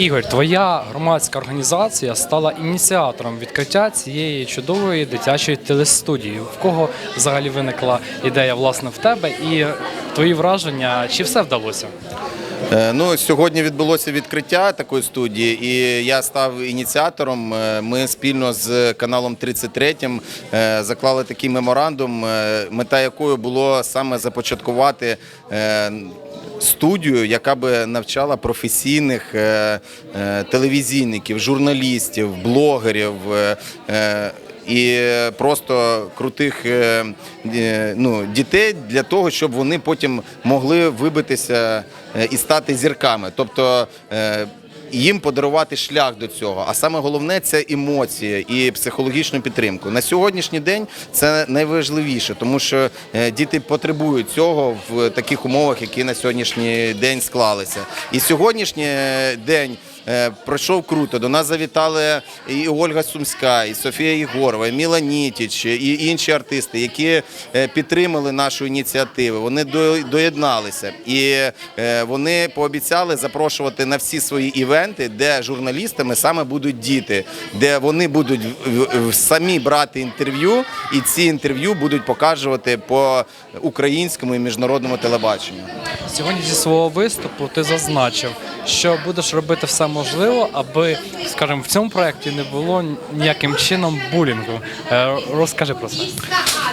Ігор, твоя громадська організація стала ініціатором відкриття цієї чудової дитячої телестудії. В кого взагалі виникла ідея власне в тебе і твої враження, чи все вдалося? Е, Ну, сьогодні відбулося відкриття такої студії, і я став ініціатором. Е, Ми спільно з каналом 33 е, заклали такий меморандум, мета якої було саме започаткувати. Студію, яка би навчала професійних телевізійників, журналістів, блогерів і просто крутих е, е, ну, дітей для того, щоб вони потім могли вибитися е, і стати зірками. Тобто їм подарувати шлях до цього. А саме головне це емоції і психологічну підтримку. На сьогоднішній день це найважливіше, тому що е, діти потребують цього в таких умовах, які на сьогоднішній день склалися. І сьогоднішній е, день. е, Пройшов круто. До нас завітали і Ольга Сумська, і Софія Єгорова, і Міла Нітіч, і інші артисти, які підтримали нашу ініціативу. Вони доєдналися і вони пообіцяли запрошувати на всі свої івенти, де журналістами саме будуть діти, де вони будуть самі брати інтерв'ю, і ці інтерв'ю будуть показувати по українському і міжнародному телебаченню. Сьогодні зі свого виступу ти зазначив, що будеш робити все можливе, аби, скажімо, в цьому проєкті не було ніяким чином булінгу. Е, Розкажи про це.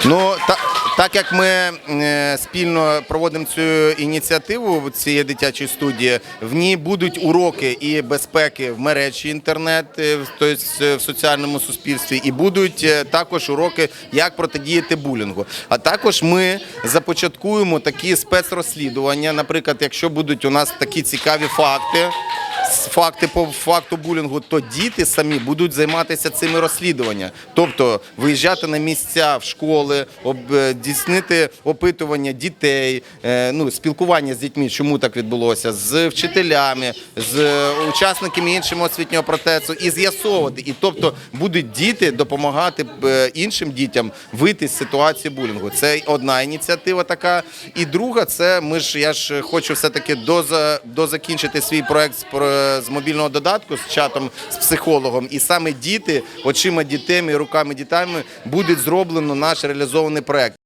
Ну та, так як ми е, спільно проводимо цю ініціативу цієї дитячої студії, в ній будуть уроки і безпеки в мережі інтернет, тобто в соціальному суспільстві, і будуть також уроки, як протидіяти булінгу. А також ми започаткуємо такі спецрозслідування. Наприклад, якщо будуть у нас такі цікаві факти. Факти по факту булінгу, то діти самі будуть займатися цими розслідуваннями. Тобто виїжджати на місця в школи, е, опитування дітей, е, ну, спілкування з дітьми, чому так відбулося, з вчителями, з учасниками іншого освітнього процесу і з'ясовувати. І тобто будуть діти допомагати е, іншим дітям вийти з ситуації булінгу. Це одна ініціатива така. І друга, це ми ж я ж хочу все-таки доза, дозакінчити свій проект з, про- з мобільного додатку з чатом з психологом. І саме діти, очима дітей і руками дітей буде зроблено наш реалізований проект.